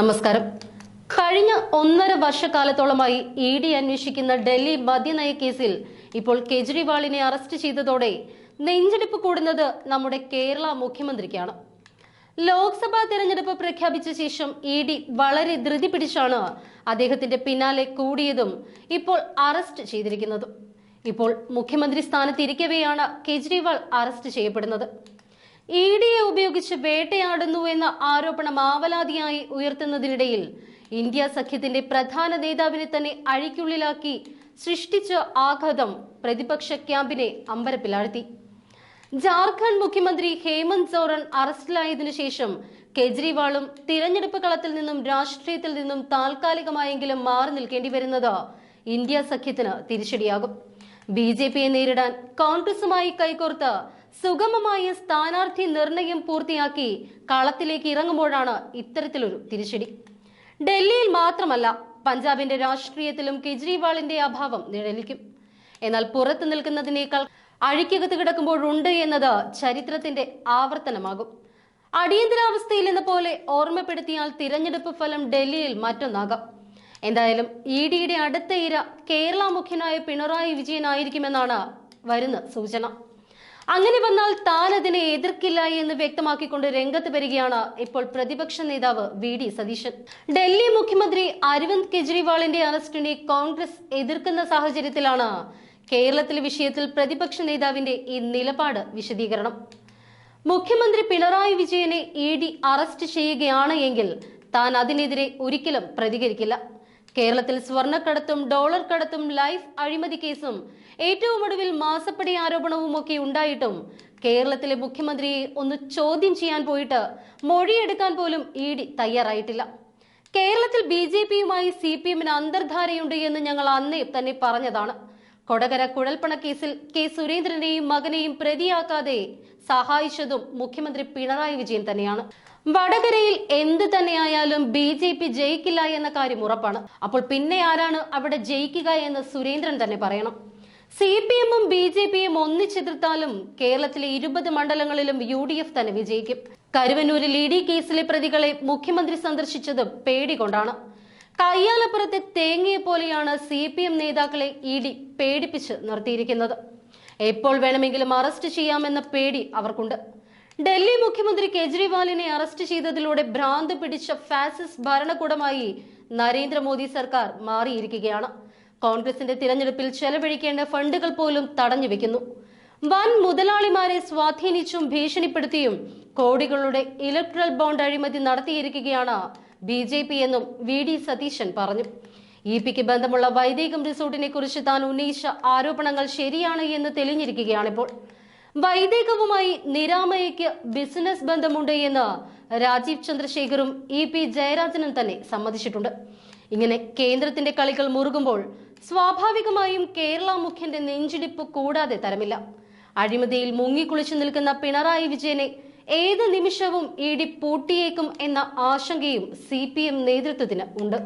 നമസ്കാരം. കഴിഞ്ഞ ഒന്നര വർഷക്കാലത്തോളമായി ഇ ഡി അന്വേഷിക്കുന്ന ഡൽഹി മദ്യനയ കേസിൽ ഇപ്പോൾ കെജ്രിവാളിനെ അറസ്റ്റ് ചെയ്തതോടെ നെഞ്ചെടുപ്പ് കൂടുന്നത് നമ്മുടെ കേരള മുഖ്യമന്ത്രിക്കാണ്. ലോക്സഭാ തെരഞ്ഞെടുപ്പ് പ്രഖ്യാപിച്ച ശേഷം ഇ ഡി വളരെ ധൃതി പിടിച്ചാണ് അദ്ദേഹത്തിന്റെ പിന്നാലെ കൂടിയതും ഇപ്പോൾ അറസ്റ്റ് ചെയ്തിരിക്കുന്നതും. ഇപ്പോൾ മുഖ്യമന്ത്രി സ്ഥാനത്തിരിക്കവെയാണ് കെജ്രിവാൾ അറസ്റ്റ് ചെയ്യപ്പെടുന്നത്. ഇ ഡിയെ ഉപയോഗിച്ച് വേട്ടയാടുന്നു എന്ന ആരോപണം ആവലാതിയായി ഉയർത്തുന്നതിനിടയിൽ ഇന്ത്യ സഖ്യത്തിന്റെ പ്രധാന നേതാവിനെ തന്നെ അഴിക്കുള്ളിലാക്കി സൃഷ്ടിച്ച ആഘാതം പ്രതിപക്ഷ ക്യാമ്പിനെ അമ്പരപ്പിലാഴ്ത്തി. ജാർഖണ്ഡ് മുഖ്യമന്ത്രി ഹേമന്ത് സോറൻ അറസ്റ്റിലായതിനു ശേഷം കെജ്രിവാളും തിരഞ്ഞെടുപ്പ് കളത്തിൽ നിന്നും രാഷ്ട്രീയത്തിൽ നിന്നും താൽക്കാലികമായെങ്കിലും മാറി നിൽക്കേണ്ടി വരുന്നത് ഇന്ത്യ സഖ്യത്തിന് തിരിച്ചടിയാകും. ബി ജെ പിയെ നേരിടാൻ കോൺഗ്രസുമായി കൈകോർത്ത് സുഗമമായ സ്ഥാനാർത്ഥി നിർണയം പൂർത്തിയാക്കി കളത്തിലേക്ക് ഇറങ്ങുമ്പോഴാണ് ഇത്തരത്തിലൊരു തിരിച്ചടി. ഡൽഹിയിൽ മാത്രമല്ല പഞ്ചാബിന്റെ രാഷ്ട്രീയത്തിലും കെജ്രിവാളിന്റെ അഭാവം നിഴലിക്കും. എന്നാൽ പുറത്തു നിൽക്കുന്നതിനേക്കാൾ അഴിക്കകത്ത് കിടക്കുമ്പോഴുണ്ട് എന്നത് ചരിത്രത്തിന്റെ ആവർത്തനമാകും. അടിയന്തരാവസ്ഥയിൽ എന്ന പോലെ ഓർമ്മപ്പെടുത്തിയാൽ തിരഞ്ഞെടുപ്പ് ഫലം ഡൽഹിയിൽ മറ്റൊന്നാകാം. എന്തായാലും ഇ ഡിയുടെ അടുത്ത ഇര കേരള മുഖ്യനായ പിണറായി വിജയനായിരിക്കുമെന്നാണ് വരുന്ന സൂചന. അങ്ങനെ വന്നാൽ താൻ അതിനെ എതിർക്കില്ല എന്ന് വ്യക്തമാക്കിക്കൊണ്ട് രംഗത്ത് വരികയാണ് ഇപ്പോൾ പ്രതിപക്ഷ നേതാവ് വി ഡി സതീശൻ. ഡൽഹി മുഖ്യമന്ത്രി അരവിന്ദ് കെജ്രിവാളിന്റെ അറസ്റ്റിനെ കോൺഗ്രസ് എതിർക്കുന്ന സാഹചര്യത്തിലാണ് കേരളത്തിലെ വിഷയത്തിൽ പ്രതിപക്ഷ നേതാവിന്റെ ഈ നിലപാട് വിശദീകരണം. മുഖ്യമന്ത്രി പിണറായി വിജയനെ ഇ ഡി അറസ്റ്റ് ചെയ്യുകയാണ് എങ്കിൽ താൻ അതിനെതിരെ ഒരിക്കലും പ്രതികരിക്കില്ല. കേരളത്തിൽ സ്വർണക്കടത്തും ഡോളർ കടത്തും ലൈഫ് അഴിമതി കേസും. ഏറ്റവും ഒടുവിൽ മാസപ്പടി ആരോപണവും ഒക്കെ ഉണ്ടായിട്ടും കേരളത്തിലെ മുഖ്യമന്ത്രിയെ ഒന്ന് ചോദ്യം ചെയ്യാൻ പോയിട്ട് മൊഴിയെടുക്കാൻ പോലും ഇ ഡി തയ്യാറായിട്ടില്ല. കേരളത്തിൽ ബി ജെ പിയുമായി സി പി എമ്മിന് അന്തർധാരയുണ്ട് എന്ന് ഞങ്ങൾ അന്നേ തന്നെ പറഞ്ഞതാണ്. കൊടകര കുഴൽപ്പണ കേസിൽ കെ സുരേന്ദ്രനെയും മകനെയും പ്രതിയാക്കാതെ സഹായിച്ചതും മുഖ്യമന്ത്രി പിണറായി വിജയൻ തന്നെയാണ്. വടകരയിൽ എന്ത് തന്നെയായാലും ബി ജെ പി ജയിക്കില്ല എന്ന കാര്യം ഉറപ്പാണ്. അപ്പോൾ പിന്നെ ആരാണ് അവിടെ ജയിക്കുക എന്ന് സുരേന്ദ്രൻ തന്നെ പറയണം. സി പി എമ്മും ബി ജെ പിയും ഒന്നിച്ചെതിർത്താലും കേരളത്തിലെ ഇരുപത് മണ്ഡലങ്ങളിലും യു ഡി എഫ് തന്നെ വിജയിക്കും. കരുവന്നൂരിൽ ഇ ഡി കേസിലെ പ്രതികളെ മുഖ്യമന്ത്രി സന്ദർശിച്ചത് പേടികൊണ്ടാണ് കയ്യാലപ്പുറത്തെ തേങ്ങയെ പോലെയാണ് സി പി എം നേതാക്കളെ ഇ ഡി പേടിപ്പിച്ച് നിർത്തിയിരിക്കുന്നത്. എപ്പോൾ വേണമെങ്കിലും അറസ്റ്റ് ചെയ്യാമെന്ന പേടി അവർക്കുണ്ട്. ഡൽഹി മുഖ്യമന്ത്രി കെജ്രിവാളിനെ അറസ്റ്റ് ചെയ്തതിലൂടെ ഭ്രാന്ത് പിടിച്ച ഫാസിസ്റ്റ് ഭരണകൂടമായി നരേന്ദ്രമോദി സർക്കാർ മാറിയിരിക്കുകയാണ്. കോൺഗ്രസിന്റെ തിരഞ്ഞെടുപ്പിൽ ചെലവഴിക്കേണ്ട ഫണ്ടുകൾ പോലും തടഞ്ഞു വെക്കുന്നു. വൻ മുതലാളിമാരെ സ്വാധീനിച്ചും ഭീഷണിപ്പെടുത്തിയും കോടികളുടെ ഇലക്ട്രൽ ബോണ്ട് അഴിമതി നടത്തിയിരിക്കുകയാണ് ബി ജെ പി എന്നും വി ഡി സതീശൻ പറഞ്ഞു. ഇ പിക്ക് ബന്ധമുള്ള വൈദികം റിസോർട്ടിനെ കുറിച്ച് താൻ ഉന്നയിച്ച ആരോപണങ്ങൾ ശരിയാണ് എന്ന് തെളിഞ്ഞിരിക്കുകയാണിപ്പോൾ. വൈദികവുമായി നിരാമയ്ക്ക് ബിസിനസ് ബന്ധമുണ്ട് എന്ന് രാജീവ് ചന്ദ്രശേഖറും ഇ പി ജയരാജനും തന്നെ സമ്മതിച്ചിട്ടുണ്ട്. ഇങ്ങനെ കേന്ദ്രത്തിന്റെ കളികൾ മുറുകുമ്പോൾ സ്വാഭാവികമായും കേരള മുഖ്യന്റെ നെഞ്ചിടിപ്പ് കൂടാതെ തരമില്ല. അഴിമതിയിൽ മുങ്ങിക്കുളിച്ചു നിൽക്കുന്ന പിണറായി വിജയനെ ഏത് നിമിഷവും ഇ ഡി പൂട്ടിയേക്കും എന്ന ആശങ്കയും സി പി എം നേതൃത്വത്തിന് ഉണ്ട്.